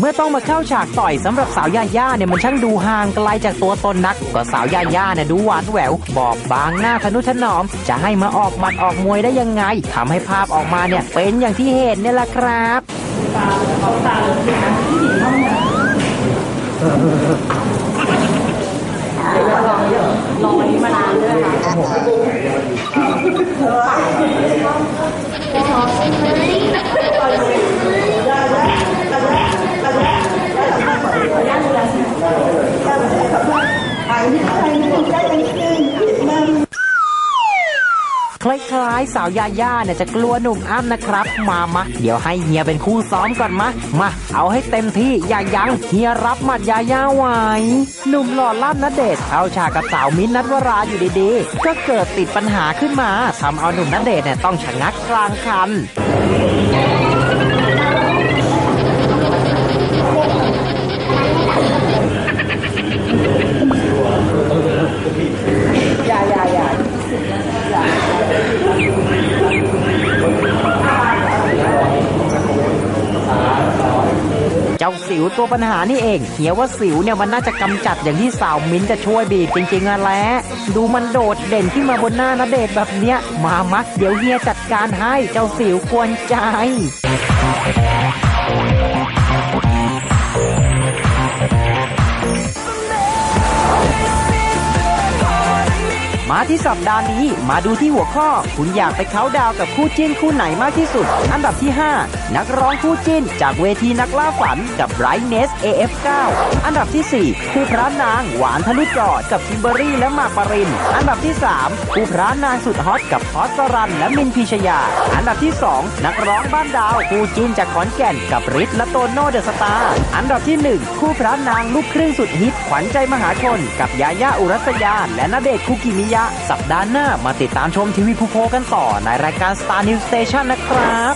เมื่อต้องมาเข้าฉากต่อยสำหรับสาวยาย่าเนี่ยมันช่างดูห่างไกลจากตัวตนนัก ก็สาวยาย่าเนี่ยดูหวานแหวว บอบบางหน้าทนุถนอม จะให้มาออกหมัดออกมวยได้ยังไงทำให้ภาพออกมาเนี่ยเป็นอย่างที่เห็นเนี่ยแหละครับค คล้ายๆ สาวยาย่าเนี่ยจะกลัวหนุ่มอ้ำนะครับ มามะเดี๋ยวให้เฮียเป็นคู่ซ้อมก่อนมะมาเอาให้เต็มที่อย่ายัง้งเฮียรับหมัดยาย่าไว้หนุ่มหล่อล่ำนเดชเอาฉากกับสาวมิ้นนัทวราอยู่ดีๆ ก็เกิดติดปัญหาขึ้นมาทำเอาหนุ่มนเดชเนี่ยต้องชะงักกลางคัน เจ้าสิวตัวปัญหานี่เองเหียว่าสิวเนี่ยมันน่าจะกำจัดอย่างที่สาวมิ้นจะช่วยบีบจริงๆอะแหละดูมันโดดเด่นขึ้นมาบนหน้านะเดชแบบเนี้ย มามักเดี๋ยวเฮียจัดการให้เจ้าสิวกวนใจ มาที่สัปดาห์นี้ มาดูที่หัวข้อ คุณอยากไปเขาน์ดาวกับคู่จิ้นคู่ไหนมากที่สุด อันดับที่ 5 นักร้องคู่จิ้น จากเวทีนักล่าฝันกับไบรท์เนส AF9 อันดับที่ 4 คู่พระนางหวานทะลุจอดกับคิมเบอรี่และมากปริน อันดับที่ 3 คู่พระนางสุดฮอตกับพอสรันและมินพิชยา อันดับที่ 2 นักร้องบ้านดาวคู่จิ้นจากขอนแก่นกับริทและโตโน่เดอะสตาร์อันดับที่ 1 คู่พระนางลูกครึ่งสุดฮิตขวัญใจมหาชน กับยาย่าอุรัสยา และณเดชคุกิมิยาะ สัปดาห์หน้ามาติดตามชมทีวีภูโพกันต่อในรายการ Star News Station นะครับ